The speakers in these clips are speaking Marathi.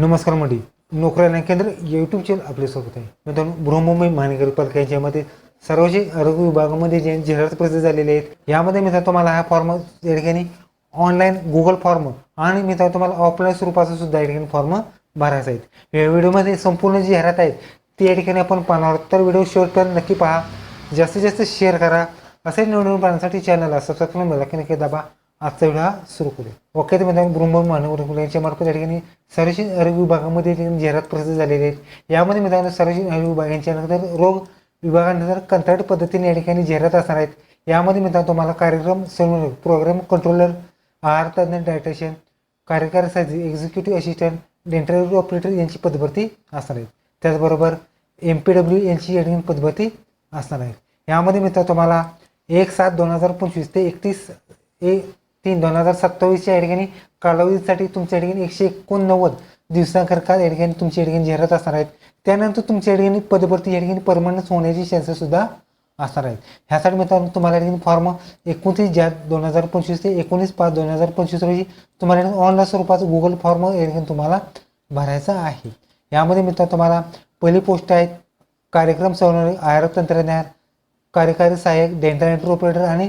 नमस्कार मंडळी. नोकऱ्याला केंद्र यूट्यूब चॅनल आपले स्वागत आहे. मित्रांनो बृहमुंबई महानगरपालिका यांच्यामध्ये सार्वजनिक आरोग्य विभागामध्ये जे जाहिरात प्रसिद्ध झालेले आहेत यामध्ये मित्रांनो तुम्हाला हा फॉर्म या ठिकाणी ऑनलाईन गुगल फॉर्म आणि मित्रांनो तुम्हाला ऑफलाईन स्वरूपाचा सुद्धा या ठिकाणी फॉर्म भरायचा आहे. या व्हिडिओमध्ये संपूर्ण जी जाहिरात आहे ती या ठिकाणी आपण पाहणार आहोत. तर व्हिडिओ शेवटपर्यंत नक्की पहा. जास्तीत जास्त शेअर करा. असे निवडून पाहण्यासाठी चॅनलला सबस्क्राईब करून बेल नक्की दाबा. आजचा व्हिडिओ सुरू करूया. ओके तर मित्रांनो ब्रह्म महानगर यांच्या मार्फत या ठिकाणी सार्वजनिक आरोग्य विभागामध्ये जाहिरात प्रसिद्ध झालेली आहे. यामध्ये मित्रांनो सार्वजनिक आरोग्य विभाग यांच्यानंतर रोग विभागानंतर कंत्राट पद्धतीने या ठिकाणी जाहिरात असणार आहेत. यामध्ये मित्रांनो तुम्हाला कार्यक्रम संयोजक प्रोग्राम कंट्रोलर आहार तज्ञ डायटेशियन कार्यकारी साधी एक्झिक्युटिव्ह असिस्टंट डेंटल ऑपरेटर यांची पदभरती असणार आहेत. त्याचबरोबर एम पी डब्ल्यू यांची या ठिकाणी पदभरती असणार आहे. यामध्ये मित्र तुम्हाला एक सात दोन हजार पंचवीस ते एकतीस एक तीन दोन हजार सत्तावीसच्या या ठिकाणी कालावधीसाठी तुमच्या ठिकाणी एकशे एकोणनव्वद दिवसाकरता या ठिकाणी तुमच्या ठिकाणी जाहिरात असणार आहेत. त्यानंतर तुमच्या ठिकाणी पदभरती या ठिकाणी परमनंट होण्याची चान्सेससुद्धा असणार आहेत. ह्यासाठी मित्रांनो तुम्हाला या ठिकाणी फॉर्म एकोणतीस ज्या दोन हजार पंचवीस ते एकोणीस पाच दोन हजार पंचवीस रोजी तुम्हाला ऑनलाईन स्वरूपाचं गुगल फॉर्म या ठिकाणी तुम्हाला भरायचा आहे. यामध्ये मित्रांनो तुम्हाला पहिली पोस्ट आहेत कार्यक्रम समन्वयक आहार तंत्रज्ञान कार्यकारी सहाय्यक डेंटल एंटर ऑपरेटर आणि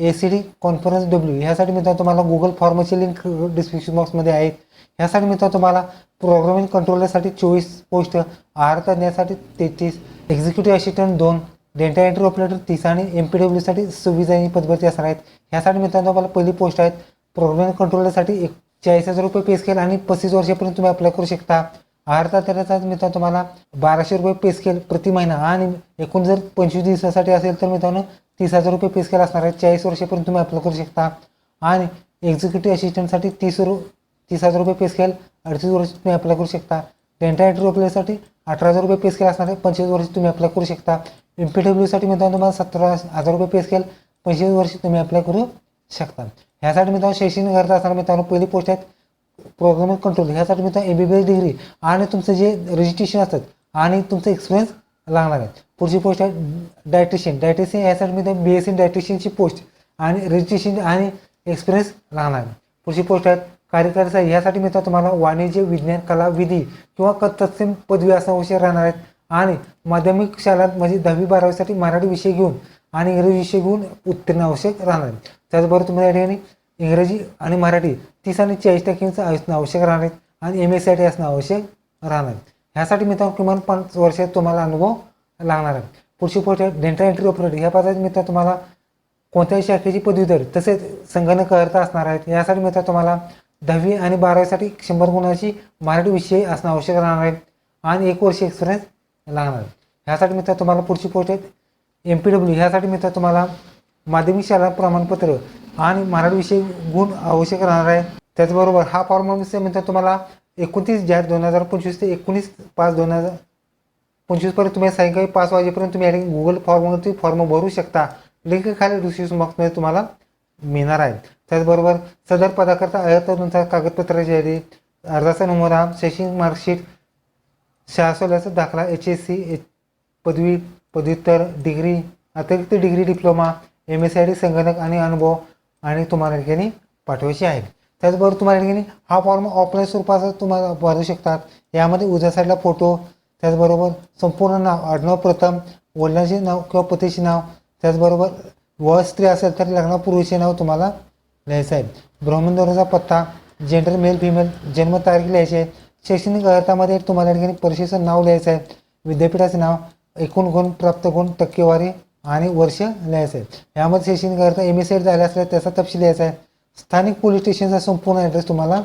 A C D conference W ह्यासाठी मित्रांनो तुम्हाला गुगल फॉर्मची लिंक डिस्क्रिप्शन बॉक्समध्ये आहेत. ह्यासाठी मित्रांनो तुम्हाला प्रोग्रामिंग कंट्रोलरसाठी चोवीस पोस्ट आहार तज्ञासाठी तेहतीस एक्झिक्युटिव्ह असिस्टंट दोन डेटा एंट्री ऑपरेटर तीस आणि एम पी डब्ल्यूसाठी सुविधा आणि पदभरती असणार आहेत. ह्यासाठी मित्रांनो तुम्हाला पहिली पोस्ट आहेत. प्रोग्रामिंग कंट्रोलरसाठी एक चाळीस हजार रुपये पे स्केल आणि पस्तीस वर्षापर्यंत तुम्ही अप्लाय करू शकता. आहार तज्ञाचा मित्रांनो तुम्हाला बाराशे रुपये पे स्केल प्रति महिना आणि एकूण जर पंचवीस दिवसासाठी असेल तर मित्रांनो तीस हजार रुपये पे स्केल असणार आहे. चाळीस वर्षापर्यंत तुम्ही अप्लाय करू शकता. आणि एक्झिक्युटिव्ह असिस्टंटसाठी तीस रु तीस हजार रुपये पे स्केल अडतीस वर्ष तुम्ही अप्लाय करू शकता. डेंटा एंट्री ऑपरेटरसाठी अठरा हजार रुपये पे स्केल असणार आहे. पंचवीस वर्ष तुम्ही अप्लाय करू शकता. एम पी डब्ल्यूसाठी मित्रांनो तुम्हाला सतरा हजार रुपये पे स्केल पंचवीस वर्ष तुम्ही अप्लाय करू शकता. ह्यासाठी मित्रांनो शैक्षणिक गरज असणार मित्रांनो पहिली पोस्ट आहेत. प्रोग्रामिंग कंट्रोल ह्यासाठी मित्रांनो M B B S degree आणि तुमचं जे रजिस्ट्रेशन असतात आणि तुमचं एक्सपिरियन्स लागणार आहे पुढची पोस्ट आहे डायट्रिशियन डायट्रिशियन यासाठी मित्रांनो बी एस सी डायट्रिशियनची पोस्ट आणि रजिस्ट्रेशन आणि एक्सपिरियन्स लागणार आहे पुढची पोस्ट आहेत कार्यकारी साहेब ह्यासाठी मित्र तुम्हाला वाणिज्य विज्ञान कला विधी किंवा क तत्सम पदवी असणं आवश्यक राहणार आहेत. आणि माध्यमिक शाळात म्हणजे दहावी बारावीसाठी मराठी विषय घेऊन आणि इंग्रजी विषय घेऊन उत्तीर्ण आवश्यक राहणार आहे त्याचबरोबर तुम्हाला या ठिकाणी इंग्रजी आणि मराठी तीस आणि चाळीस टक्क्यांचं असणं आवश्यक राहणार आहे आणि एम एससाठी असणं आवश्यक राहणार आहे ह्यासाठी मित्रांनो किमान पाच वर्षात तुम्हाला अनुभव लागणार आहे पुढची पोस्ट आहे डेंटल एंट्री ऑपरेटर ह्या पदात मित्र तुम्हाला कोणत्याही शाखेची पदवीधर तसेच संगणक अर्थ असणार आहेत. यासाठी मित्र तुम्हाला दहावी आणि बारावीसाठी शंभर गुणाची मराठी विषय असणं आवश्यक राहणार आहे आणि एक वर्ष एक्सपिरियन्स लागणार आहे. ह्यासाठी मित्र तुम्हाला पुढची पोस्ट आहेत एम पी डब्ल्यू ह्यासाठी मित्र तुम्हाला माध्यमिक शाळा प्रमाणपत्र आणि मराठी विषय गुण आवश्यक राहणार आहे. त्याचबरोबर हा फॉर्म मित्र तुम्हाला एकोणतीस जानेवारी दोन हजार पंचवीस ते एकोणीस पाच दोन हजार पंचवीसपर्यंत तुम्ही सायंकाळी पाच वाजेपर्यंत तुम्ही या ठिकाणी गुगल फॉर्मवरती फॉर्म भरू शकता. लिंक खाली रिसिव्ह बॉक्समध्ये तुम्हाला मिळणार आहे. त्याचबरोबर सदर पदाकरता अयत्नुसार कागदपत्राची यादी अर्जाचा नमुना शैक्षणिक मार्कशीट शाळा दाखला एच एस सी एच पदवी पदव्युत्तर डिग्री अतिरिक्त degree diploma M S I D संगणक आणि अनुभव आणि तुम्हाला ठिकाणी पाठवायचे आहेत त्याचबरोबर तुम्हाला की ठिकाणी हा फॉर्म ऑफलाईन स्वरूपाचा तुम्हाला भरू शकतात. यामध्ये उजव्या साईडला फोटो त्याचबरोबर संपूर्ण नाव आडनाव प्रथम वडिलांचे नाव किंवा पतीचे नाव त्याचबरोबर व स्त्री असेल तर लग्नापूर्वीचे नाव तुम्हाला लिहायचं आहे. ब्रह्मंदोराचा पत्ता जेंडर मेल फिमेल जन्मतारीख लिहायची आहे. शैक्षणिक अर्थामध्ये तुम्हाला ठिकाणी परीक्षेचं नाव लिहायचं आहे. विद्यापीठाचे नाव एकूण गुण प्राप्त गुण टक्केवारी आणि वर्ष लिहायचं आहे. यामध्ये शैक्षणिक अर्थ एम एस एड झाले असल्यास त्याचा तपशील लिहायचा आहे. स्थानिक पोलीस स्टेशनचा संपूर्ण ॲड्रेस तुम्हाला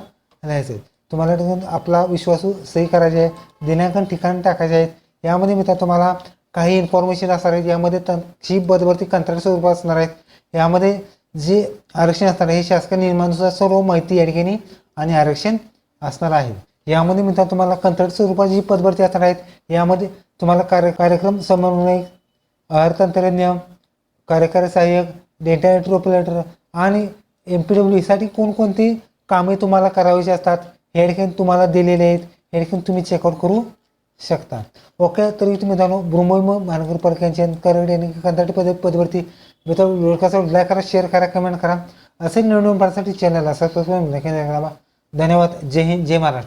लिहायचा आहे. तुम्हाला आपला विश्वासू सही करायचे आहे दिनांकन ठिकाण टाकायचे आहेत. यामध्ये मित्र तुम्हाला काही इन्फॉर्मेशन असणार आहेत यामध्ये तन ही पदवरती कंत्राट स्वरूपात असणार आहेत यामध्ये जे आरक्षण असणार आहे हे शासकीय नियमानुसार सर्व माहिती या ठिकाणी आणि आरक्षण असणार आहे. यामध्ये मित्र तुम्हाला कंत्राट स्वरूपात जी पदभरती असणार आहेत यामध्ये तुम्हाला कार्य कार्यक्रम समन्वयक अर्थतंत्रज्ञ कार्यकारी सहाय्यक डेटा ऑपरेटर आणि एम पी डब्ल्यू साठी कोणकोणती कामे तुम्हाला करावीची असतात? हे तुम्हाला दिलेले आहेत. हे तुम्ही चेकआउट करू शकता. ओके तरी तुम्ही जाणू ब्रह्मोई महानगरपालिकांच्या करड यांनी कंत्राटी पद पदवरती मित्र लाईक करा शेअर करा कमेंट करा. असे निवडून पाहण्यासाठी चॅनलला सबस्क्राईब करा. धन्यवाद. जय हिंद जय महाराष्ट्र.